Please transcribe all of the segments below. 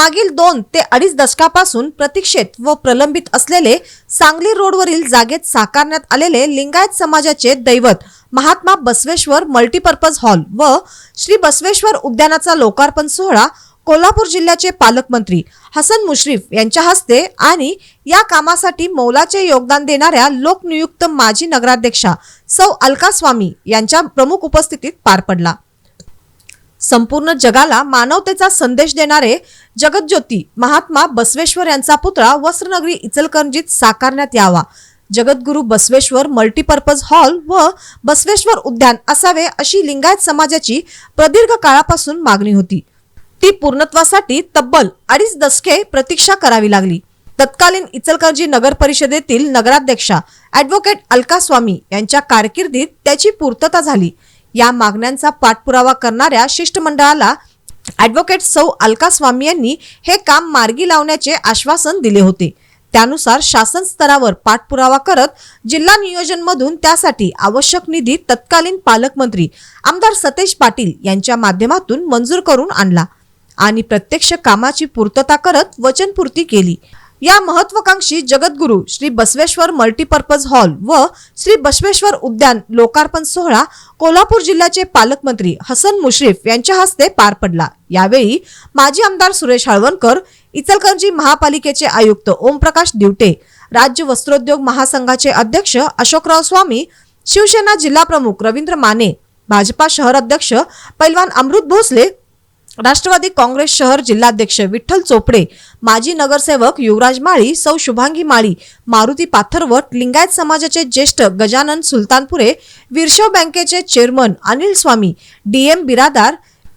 मागील दोन ते अडीच दशकापासून प्रतीक्षेत व प्रलंबित असलेले सांगली रोडवरील जागेत साकारण्यात आलेले लिंगायत समाजाचे दैवत महात्मा बसवेश्वर मल्टीपर्पज हॉल व श्री बसवेश्वर उद्यानाचा लोकार्पण सोहळा कोल्हापूर जिल्ह्याचे पालकमंत्री हसन मुश्रीफ यांच्या हस्ते आणि या कामासाठी मौलाचे योगदान देणाऱ्या लोकनियुक्त माजी नगराध्यक्षा सौ अलका स्वामी यांच्या प्रमुख उपस्थितीत पार पडला. संपूर्ण जगाला मानवतेचा संदेश देणारे जगतज्योती महात्मा बसवेश्वर यांचा पुतळा वस्त्रनगरी इचलकरंजीत साकारण्यात यावा. जगद्गुरू बसवेश्वर मल्टीपर्पज हॉल व बसवेश्वर उद्यान असावे अशी लिंगायत समाजाची प्रदीर्घ काळापासून मागणी होती. ती पूर्णत्वासाठी तब्बल अडीच दशके प्रतीक्षा करावी लागली. तत्कालीन इचलकरंजी नगर परिषदेतील नगराध्यक्षा ॲडव्होकेट अलका स्वामी यांच्या कारकिर्दीत त्याची पूर्तता झाली. या मागण्यांचा पाठपुरावा करणाऱ्या शिष्टमंडळाला ॲडव्होकेट सौ अलका स्वामी यांनी हे काम मार्गी लावण्याचे आश्वासन दिले होते. त्यानुसार शासन स्तरावर पाठपुरावा करत जिल्हा नियोजनमधून त्यासाठी आवश्यक निधी तत्कालीन पालकमंत्री आमदार सतेज पाटील यांच्या माध्यमातून मंजूर करून आणला आणि प्रत्यक्ष कामाची पूर्तता करत वचनपूर्ती केली. या महत्वाकांक्षी जगद्गुरू श्री बसवेश्वर मल्टीपर्पज हॉल व श्री बसवेश्वर उद्यान लोकार्पण सोहळा कोल्हापूर जिल्ह्याचे पालकमंत्री हसन मुश्रीफ यांच्या हस्ते पार पडला. यावेळी माजी आमदार सुरेश हळवणकर इचलकरंजी महापालिकेचे आयुक्त ओमप्रकाश दिवटे राज्य वस्त्रोद्योग महासंघाचे अध्यक्ष अशोकराव स्वामी शिवसेना जिल्हा प्रमुख रवींद्र माने भाजपा शहर अध्यक्ष पैलवान अमृत भोसले राष्ट्रवादी काँग्रेस शहर जिल्हाध्यक्ष विठ्ठल चोपडे माजी नगरसेवक युवराज माळी सौ शुभांगी माळी मारुती पाथरवट लिंगायत समाजाचे ज्येष्ठ गजानन सुलतानपुरे विरशव बँकेचे chairman Anil Swami DM Biradar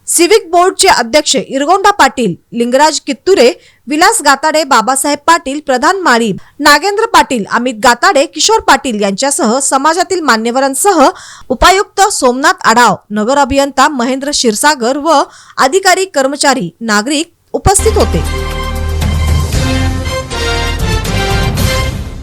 civic बोर्डचे अध्यक्ष इरगोंडा पाटील लिंगराज कित्तुरे विलास गाताडे बाबासाहेब पाटील प्रधान माळी नागेंद्र पाटील अमित गाताडे किशोर पाटील यांच्यासह समाजातील मान्यवरांसह उपायुक्त सोमनाथ आढाव नगर अभियंता महेंद्र क्षीरसागर व अधिकारी कर्मचारी नागरिक उपस्थित होते.